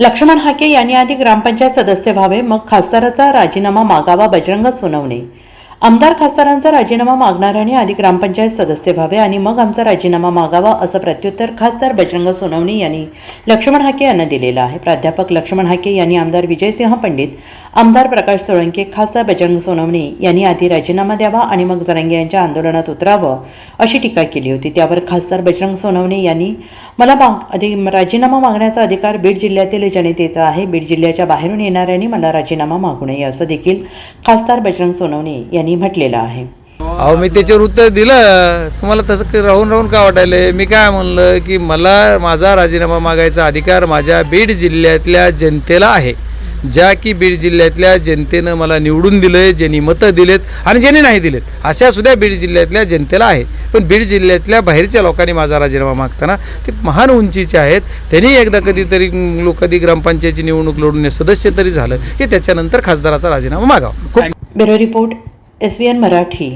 लक्ष्मण हाके यांनी आधी ग्रामपंचायत सदस्य व्हावे मग खासदाराचा राजीनामा मागावा बजरंग सोनवणे. आमदार खासदारांचा राजीनामा मागणाऱ्यांनी आधी ग्रामपंचायत सदस्य व्हावे आणि मग आमचा राजीनामा मागावा असं प्रत्युत्तर खासदार बजरंग सोनवणे यांनी लक्ष्मण हाके यांना दिलेलं आहे. प्राध्यापक लक्ष्मण हाके यांनी आमदार विजयसिंह पंडित आमदार प्रकाश सोळंके खासदार बजरंग सोनवणे यांनी आधी राजीनामा द्यावा आणि मग जरांगे यांच्या आंदोलनात उतरावं अशी टीका केली होती. त्यावर खासदार बजरंग सोनवणे यांनी मला माग अधि राजीनामा मागण्याचा अधिकार बीड जिल्ह्यातील जनतेचा आहे. बीड जिल्ह्याच्या बाहेरून येणाऱ्यांनी मला राजीनामा मागू नये असं देखील खासदार बजरंग सोनवणे यांनी म्हटलेलं आहे. अहो मी त्याच्यावर उत्तर दिलं. तुम्हाला तसं राहून राहून का वाटायलंय? मी काय म्हणलं की मला माझा राजीनामा मागायचा अधिकार माझ्या बीड जिल्ह्यातल्या जनतेला आहे. ज्या की बीड जिल्ह्यातल्या जनतेनं मला निवडून दिलं ज्यांनी मतं दिलेत आणि ज्यांनी नाही दिलेत अशा सुद्धा बीड जिल्ह्यातल्या जनतेला आहे. पण बीड जिल्ह्यातल्या बाहेरच्या लोकांनी माझा राजीनामा मागताना ते महान उंचीचे आहेत. त्यांनी एकदा कधीतरी लोक कधी ग्रामपंचायतीची निवडणूक लढून सदस्य तरी झालं की त्याच्यानंतर खासदाराचा राजीनामा मागावा. खूप bureau report. S B N Marathi.